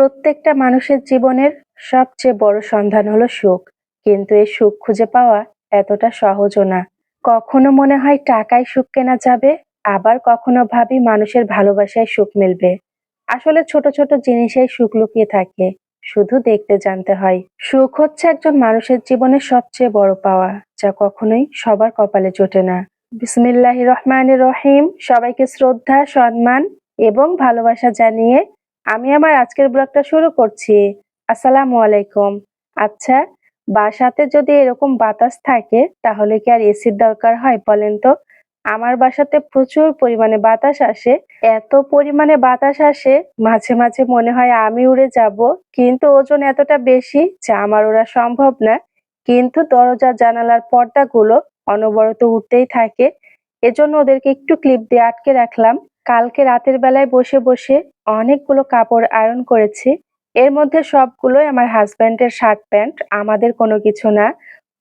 প্রত্যেকটা মানুষের জীবনের সবচেয়ে বড় সন্ধান হলো সুখ। কিন্তু এই সুখ খুঁজে পাওয়া এতটা সহজও না। কখনো মনে হয় টাকায় সুখ কেনা যাবে, আবার কখনো ভাবি মানুষের ভালোবাসায় সুখ মিলবে। আসলে ছোট ছোট জিনিসেই সুখ লুকিয়ে থাকে, শুধু দেখতে জানতে হয়। সুখ হচ্ছে একজন মানুষের জীবনের সবচেয়ে বড় পাওয়া, যা কখনোই সবার কপালে জোটে না। বিসমিল্লাহ রহমান রহিম। সবাইকে শ্রদ্ধা, সম্মান এবং ভালোবাসা জানিয়ে আমি আমার আজকের ব্লগটা শুরু করছি। আসসালামু আলাইকুম। আচ্ছা বাসাতে যদি এরকম বাতাস থাকে, তাহলে কি আর এসির দরকার হয় বলেন তো? আমার বাসাতে প্রচুর পরিমাণে বাতাস আসে। এত পরিমাণে বাতাস আসে, মাঝে মাঝে মনে হয় আমি উড়ে যাব। কিন্তু ওজন এতটা বেশি যে আমার ওরা সম্ভব না। কিন্তু দরজা, জানালার পর্দাগুলো অনবরত উঠতেই থাকে। এজন্য ওদেরকে একটু ক্লিপ দিয়ে আটকে রাখলাম। কালকে রাতের বেলায় বসে বসে অনেকগুলো কাপড় আয়রন করেছি। এর মধ্যে সবগুলোই আমার হাজব্যান্ডের শার্ট প্যান্ট, আমাদের কোনো কিছু না।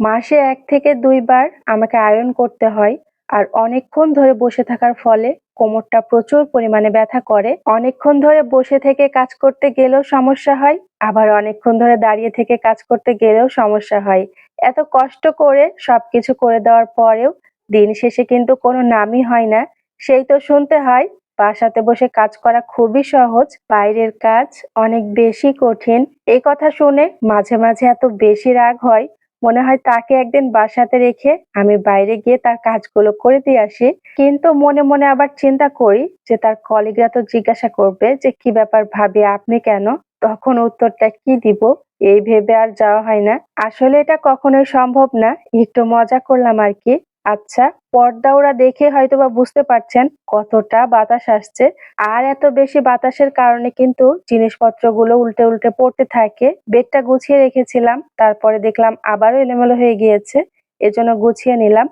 মাসে এক থেকে দুইবার আমাকে আয়রন করতে হয় আর অনেকক্ষণ ধরে বসে থাকার ফলে কোমরটা প্রচুর পরিমাণে ব্যথা করে। অনেকক্ষণ ধরে বসে থেকে কাজ করতে গেলেও সমস্যা হয়, আবার অনেকক্ষণ ধরে দাঁড়িয়ে থেকে কাজ করতে গেলেও সমস্যা হয়। এত কষ্ট করে সবকিছু করে দেওয়ার পরেও দিন শেষে কিন্তু কোনো নামই হয় না। সেই তো শুনতে হয়, বাসাতে বসে কাজ করা খুবই সহজ, বাইরের কাজ অনেক বেশি কঠিন। এই কথা শুনে মাঝে মাঝে এত বেশি রাগ হয়, মনে হয় তাকে একদিন বাসাতে রেখে আমি বাইরে গিয়ে তার কাজগুলো করে দিয়ে আসি। কিন্তু মনে মনে আবার চিন্তা করি যে তার কলিগরা তো জিজ্ঞাসা করবে যে, কি ব্যাপার ভাবি, আপনি কেন? তখন উত্তরটা কি দিব? এই ভেবে আর যাওয়া হয় না। আসলে এটা কখনোই সম্ভব না, একটু মজা করলাম আর কি। আচ্ছা পর্দা ওরা দেখে হয়তো বা বুঝতে পারছেন কতটা বাতাস আসছে। আর এত বেশি বাতাসের কারণে কিন্তু জিনিসপত্রগুলো উল্টে উল্টে পড়তে থাকে। বেডটা গুছিয়ে রেখেছিলাম, তারপরে দেখলাম আবারও এলোমেলো হয়ে গিয়েছে, এজন্য গুছিয়ে নিলাম।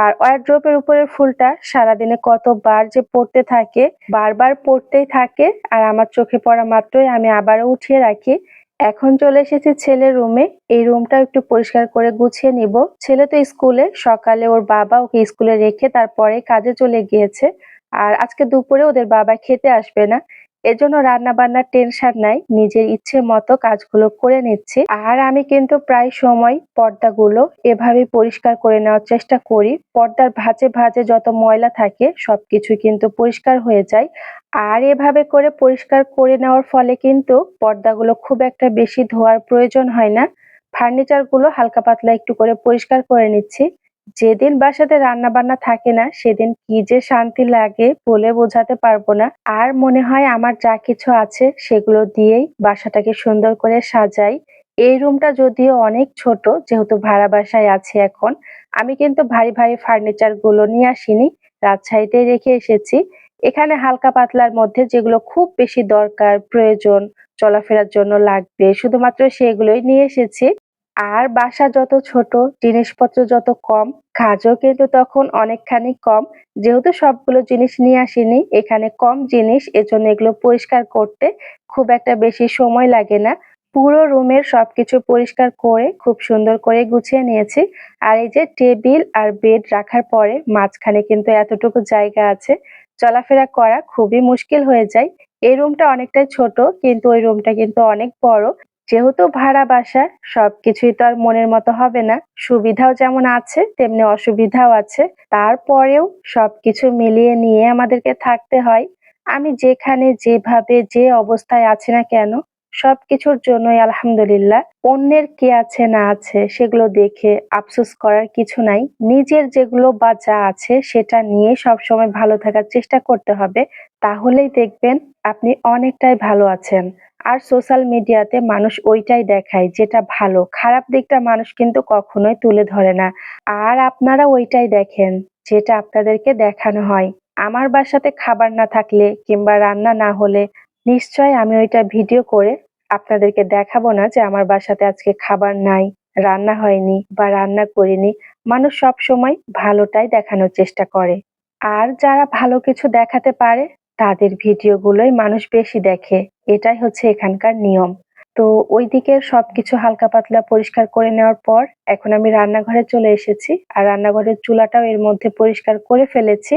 আর ওয়ারড্রপের উপরের ফুলটা সারাদিনে কতবার যে পড়তে থাকে, বারবার পড়তেই থাকে, আর আমার চোখে পড়া মাত্রই আমি আবারও উঠিয়ে রাখি। এখন চলে এসেছি ছেলের রুমে। এই রুমটা একটু পরিষ্কার করে গুছিয়ে নিব। ছেলে তো স্কুলে, সকালে ওর বাবা ওকে স্কুলে রেখে তারপরে কাজে চলে গিয়েছে। আর আজকে দুপুরে ওদের বাবা খেতে আসবে না। এজন্য রান্না বান্নার টেনশন নাই, নিজের ইচ্ছে মতো কাজগুলো করে নিচ্ছি। আর আমি কিন্তু প্রায় সময় পর্দাগুলো এভাবে পরিষ্কার করে নেওয়ার চেষ্টা করি। পর্দার ভাঁজে ভাঁজে যত ময়লা থাকে, সবকিছু কিন্তু পরিষ্কার হয়ে যায়। আর এভাবে করে পরিষ্কার করে নেওয়ার ফলে কিন্তু পর্দাগুলো খুব একটা বেশি ধোয়ার প্রয়োজন হয় না। ফার্নিচারগুলো হালকা পাতলা একটু করে পরিষ্কার করে নিচ্ছি। যেদিন বাসাতে রান্না বান্না থাকে না, সেদিন কি যে শান্তি লাগে বলে বোঝাতে পারব না। আর মনে হয় আমার যা কিছু আছে, সেগুলো দিয়েই বাসাটাকে সুন্দর করে সাজাই। এই রুমটা যদিও অনেক ছোট, যেহেতু ভাড়া বাসায় আছে এখন, আমি কিন্তু ভারী ভারী ফার্নিচারগুলো নিয়ে আসিনি রাজশাহীতে রেখে এসেছি। এখানে হালকা পাতলার মধ্যে যেগুলো খুব বেশি দরকার, প্রয়োজন, চলাফেরার জন্য লাগবে, শুধুমাত্র সেগুলোই নিয়ে এসেছি। আর বাসা যত ছোট, জিনিসপত্র যত কম, কাজও কিন্তু তখন অনেকখানি কম। যেহেতু সবগুলো জিনিস নিয়ে আসিনি, এখানে কম জিনিস, এজন্য এগুলো পরিষ্কার করতে খুব একটা বেশি সময় লাগে না। পুরো রুমের সবকিছু পরিষ্কার করে, খুব সুন্দর করে গুছিয়ে নিয়েছি। আর এই যে টেবিল আর বেড রাখার পরে মাঝখানে কিন্তু এতটুকু জায়গা আছে। চলাফেরা করা খুবই মুশকিল হয়ে যায়। এই রুমটা অনেকটাই ছোট, কিন্তু ওই রুমটা কিন্তু অনেক বড়। যেহেতু ভাড়া বাসা সবকিছুই তো আর মনের মতো হবে না। সুবিধাও যেমন আছে, তেমনি অসুবিধাও আছে। তারপরেও সবকিছু মিলিয়ে নিয়ে আমাদেরকে থাকতে হয়। আমি যেখানে, যেভাবে, যে অবস্থায় আছি না কেন, সবকিছুর জন্যই আলহামদুলিল্লাহ অন্যের কি আছে না আছে সেগুলো দেখে আফসোস করার কিছু নাই। নিজের যেগুলো বা যা আছে সেটা নিয়ে সবসময় ভালো থাকার চেষ্টা করতে হবে। তাহলেই দেখবেন আপনি অনেকটাই ভালো আছেন। আর সোশ্যাল মিডিয়াতে মানুষ ওইটাই দেখায় যেটা ভালো। খারাপ দিকটা মানুষ কিন্তু কখনোই তুলে ধরে না। আর আপনারা ওইটাই দেখেন যেটা আপনাদেরকে দেখানো হয়। আমার বাসাতে খাবার না থাকলে কিংবা রান্না না হলে নিশ্চয় আমি ওইটা ভিডিও করে আপনাদেরকে দেখাবো না যে আমার বাসাতে আজকে খাবার নাই, রান্না হয়নি বা রান্না করিনি। মানুষ সব সময় ভালোটাই দেখানোর চেষ্টা করে। আর যারা ভালো কিছু দেখাতে পারে তাদের ভিডিওগুলোই মানুষ বেশি দেখে। এটাই হচ্ছে এখানকার নিয়ম। তো ওই দিকের সবকিছু হালকা পাতলা পরিষ্কার করে নেওয়ার পর এখন আমি রান্নাঘরে চলে এসেছি। আর রান্নাঘরের চুলাটাও এর মধ্যে পরিষ্কার করে ফেলেছি।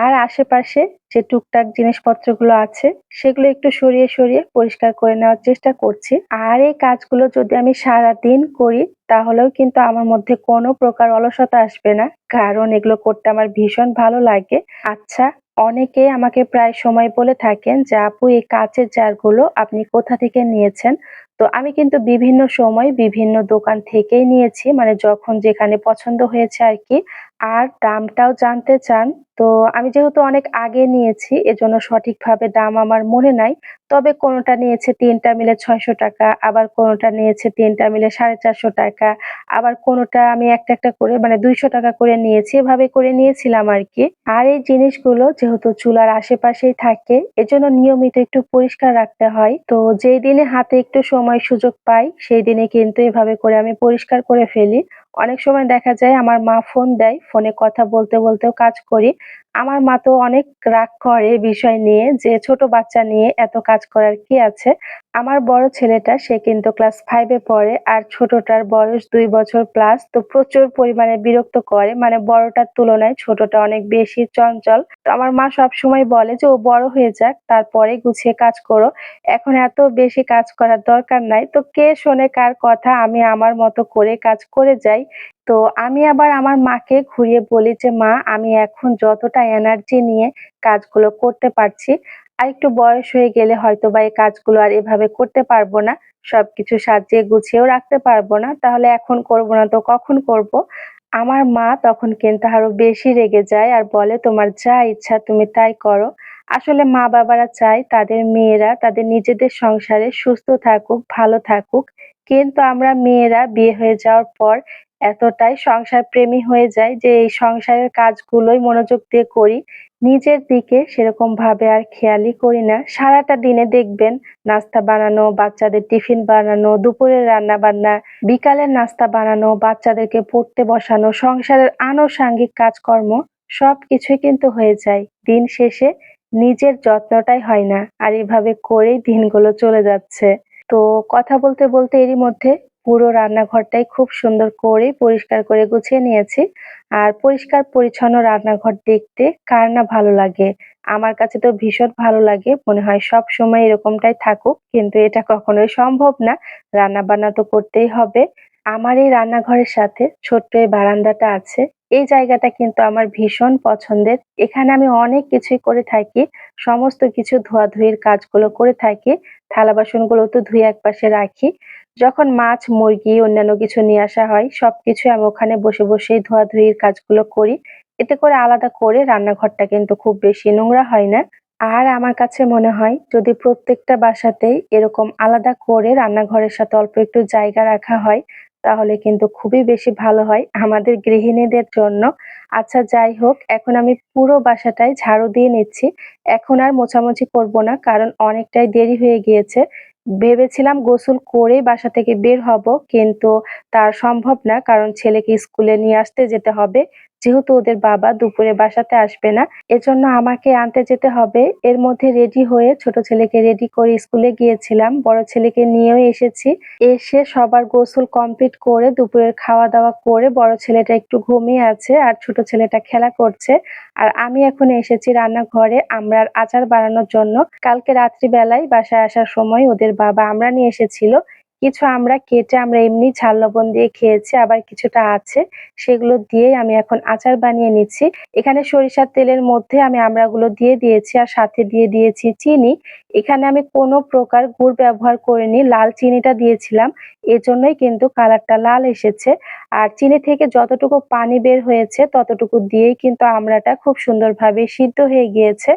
আর আশেপাশে যে টুকটাক জিনিসপত্রগুলো আছে, সেগুলো একটু সরিয়ে সরিয়ে পরিষ্কার করে নেওয়ার চেষ্টা করছি। আর এই কাজগুলো যদি আমি সারা দিন করি, তাহলেও কিন্তু আমার মধ্যে কোনো প্রকার অলসতা আসবে না। কারণ এগুলো করতে আমার ভীষণ ভালো লাগে। আচ্ছা অনেকেই আমাকে প্রায় সময় বলে থাকেন যে, আপু, এই কাঁচের জারগুলো আপনি কোথা থেকে নিয়েছেন? তো আমি কিন্তু বিভিন্ন সময় বিভিন্ন দোকান থেকেই নিয়েছি। মানে যখন যেখানে পছন্দ হয়েছে আর কি আর দামটাও জানতে চান, তো আমি যেহেতু অনেক আগে নিয়েছি, এজন্য সঠিকভাবে দাম আমার মনে নাই। তবে কোনোটা নিয়েছে তিনটা মিলে ছয়শো টাকা, আবার কোনোটা নিয়েছে তিনটা মিলে সাড়ে চারশো টাকা, আবার কোনোটা আমি একটা একটা করে মানে দুইশো টাকা করে নিয়েছি, এভাবে করে নিয়েছিলাম আর কি। আর এই জিনিসগুলো যেহেতু চুলার আশেপাশেই থাকে, এজন্য নিয়মিত একটু পরিষ্কার রাখতে হয়। তো যেই দিনে হাতে একটু সময় সুযোগ পাই, সেই দিনে কিন্তু এভাবে করে আমি পরিষ্কার করে ফেলি। অনেক সময় দেখা যায় আমার মা ফোন দেয় ফোনে কথা বলতে বলতেও কাজ করি। আমার মা তো অনেক রাগ করে এই বিষয় নিয়ে যে ছোট বাচ্চা নিয়ে এত কাজ করার কি আছে? আমার বড় ছেলেটা, সে কিন্তু ক্লাস ফাইভে পড়ে আর ছোটটার বয়স দুই বছর প্লাস তো প্রচুর পরিমাণে বিরক্ত করে। মানে বড়টার তুলনায় ছোটটা অনেক বেশি চঞ্চল। তো আমার মা সব সময় বলে যে, ও বড় হয়ে যাক, তারপরে গুছিয়ে কাজ করো। এখন এত বেশি কাজ করার দরকার নাই। তো কে শোনে কার কথা? আমি আমার মতো করে কাজ করে যাই। তো আমি আবার আমার মাকে ঘুরিয়ে বলি যে, মা, আমি এখন যতটা এনার্জি নিয়ে কাজগুলো করতে পারছি, আর একটু বয়স হয়ে গেলে হয়তো বা এই কাজগুলো আর এভাবে করতে পারব না, সবকিছু সাজিয়ে গুছিয়েও রাখতে পারব না, তাহলে এখন করব না তো কখন করব? আমার মা তখন কিন্তু আরও বেশি রেগে যায় আর বলে, তোমার যা ইচ্ছা তুমি তাই করো। আসলে মা বাবারা চায় তাদের মেয়েরা, তাদের নিজেদের সংসারে সুস্থ থাকুক, ভালো থাকুক, কিন্তু আমরা মেয়েরা বিয়ে হয়ে যাওয়ার পর এতটাই সংসার প্রেমী হয়ে যায় যে এই সংসারের কাজগুলোই মনোযোগ দিয়ে করি। নিজের দিকে সেরকম ভাবে আর খেয়ালই করি না। সারাটা দিনে দেখবেন নাস্তা বানানো, বাচ্চাদের টিফিন বানানো, দুপুরের রান্না বান্না বিকালের নাস্তা বানানো, বাচ্চাদেরকে পড়তে বসানো, সংসারের আনুষাঙ্গিক কাজকর্ম সব কিছুই কিন্তু হয়ে যায়। দিন শেষে নিজের যত্নটাই হয় না। আর এভাবে করেই দিনগুলো চলে যাচ্ছে। তো কথা বলতে বলতে এরই মধ্যে পুরো রান্নাঘরটাই খুব সুন্দর করে পরিষ্কার করে গুছিয়ে নিয়েছি। আর পরিষ্কার পরিচ্ছন্ন রান্নাঘর দেখতে কার না ভালো লাগে? আমার কাছে তো ভীষণ ভালো লাগে। মনে হয় সব সময় এরকমটাই থাকুক, কিন্তু এটা কখনোই সম্ভব না। রান্না বান্না তো করতেই হবে। আমার এই রান্নাঘরের সাথে ছোট্ট এই বারান্দাটা আছে। এই জায়গাটা কিন্তু আমার ভীষণ পছন্দের। এখানে আমি অনেক কিছুই করে থাকি। সমস্ত কিছু ধোয়াধুয়ির কাজগুলো করে থাকি। থালা বাসনগুলো তো ধুয়ে একপাশে রাখি। যখন মাছ, মুরগি, অন্যান্য কিছু নিয়ে আসা হয় সবকিছু আমি ওখানে বসে বসেই ধোয়াধুয়ির কাজগুলো করি। এতে করে আলাদা করে রান্নাঘরটা কিন্তু খুব বেশি নোংরা হয় না। আর আমার কাছে মনে হয়, যদি প্রত্যেকটা বাসাতেই এরকম আলাদা করে রান্নাঘরের সাথে অল্প একটু জায়গা রাখা হয় তাহলে কিন্তু খুবই বেশি ভালো হয় আমাদের গৃহিণীদের জন্য। আচ্ছা যাই হোক, এখন আমি পুরো বাসাটাই ঝাড়ু দিয়ে নিচ্ছি। এখন আর মোছামুছি করব না, কারণ অনেকটাই দেরি হয়ে গিয়েছে। ভেবেছিলাম গোসল করে বাসা থেকে বের হব, কিন্তু তার সম্ভব না, কারণ ছেলেকে স্কুলে নিয়ে আসতে যেতে হবে। যেহেতু ওদের বাবা দুপুরে বাসাতে আসবে না, এজন্য আমাকে আনতে যেতে হবে। এর মধ্যে রেডি হয়ে ছোট ছেলেকে রেডি করে স্কুলে গিয়েছিলাম। বড় ছেলেকে নিয়েও এসেছি। এসে সবার গোসল কমপ্লিট করে দুপুরের খাওয়া দাওয়া করে বড় ছেলেটা একটু ঘুমিয়ে আছে আর ছোট ছেলেটা খেলা করছে। আর আমি এখন এসেছি রান্নাঘরে আমরার আচার বানানোর জন্য। কালকে রাত্রিবেলায় বাসায় আসার সময় ওদের বাবা আমরা নিয়ে এসেছিল। কিছু আমরা কেটে আমরা এমনি ঝাল লবণ দিয়ে খেয়েছি, আবার কিছুটা আছে, সেগুলো দিয়ে আমি এখন আচার বানিয়ে নিচ্ছি। এখানে সরিষার তেলের মধ্যে আমি আমড়াগুলো দিয়ে দিয়েছি আর সাথে দিয়ে দিয়েছি চিনি। এখানে আমি কোনো প্রকার গুড় ব্যবহার করিনি, লাল চিনিটা দিয়েছিলাম, এজন্যই কিন্তু কালারটা লাল এসেছে। আর চিনি থেকে যতটুকু পানি বের হয়েছে ততটুকু দিয়েই কিন্তু আমড়াটা খুব সুন্দরভাবে সিদ্ধ হয়ে গিয়েছে।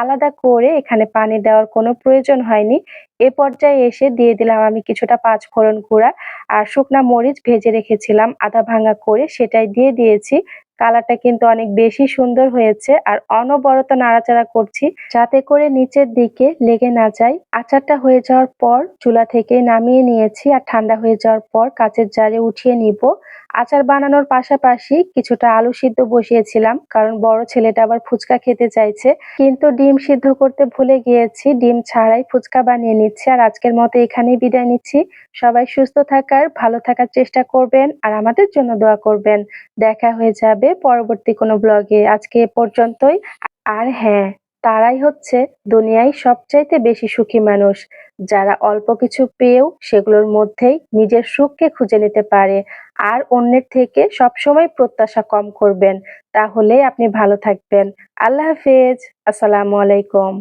আলাদা করে এখানে পানি দেওয়ার কোনো প্রয়োজন হয়নি। এ পর্যায়ে এসে দিয়ে দিলাম আমি কিছুটা পাঁচ ফোড়ন গুঁড়া আর শুকনা মরিচ ভেজে রেখেছিলাম আধা ভাঙা করে সেটাই দিয়ে দিয়েছি। কালারটা কিন্তু অনেক বেশি সুন্দর হয়েছে আর অনবরত নাড়াচাড়া করছি যাতে করে নিচের দিকে লেগে না যায়। আচারটা হয়ে যাওয়ার পর চুলা থেকে নামিয়ে নিয়েছি আর ঠান্ডা হয়ে যাওয়ার পর কাচের জারে উঠিয়ে নিব। আচার বানানোর পাশাপাশি কিছুটা আলু সিদ্ধ বসিয়েছিলাম, কারণ বড় ছেলেটা আবার ফুচকা খেতে চাইছে। কিন্তু ডিম সিদ্ধ করতে ভুলে গিয়েছি, ডিম ছাড়াই ফুচকা বানিয়ে নিচ্ছি আর আজকের মতো এখানেই বিদায় নিচ্ছি। সবাই সুস্থ থাকার, ভালো থাকার চেষ্টা করবেন আর আমাদের জন্য দোয়া করবেন। দেখা হয়ে যাবে পরবর্তী কোনো ব্লগে আজকে এ পর্যন্তই। আর হ্যাঁ। তারাই হচ্ছে দুনিয়ায় সবচাইতে বেশি সুখী মানুষ। যারা অল্প কিছু পেয়েও সেগুলোর মধ্যেই নিজের সুখকে খুঁজে নিতে পারে আর অন্যের থেকে সবসময় প্রত্যাশা কম করবেন। তাহলেই আপনি ভালো থাকবেন। আল্লাহ হাফেজ। আসসালামু আলাইকুম।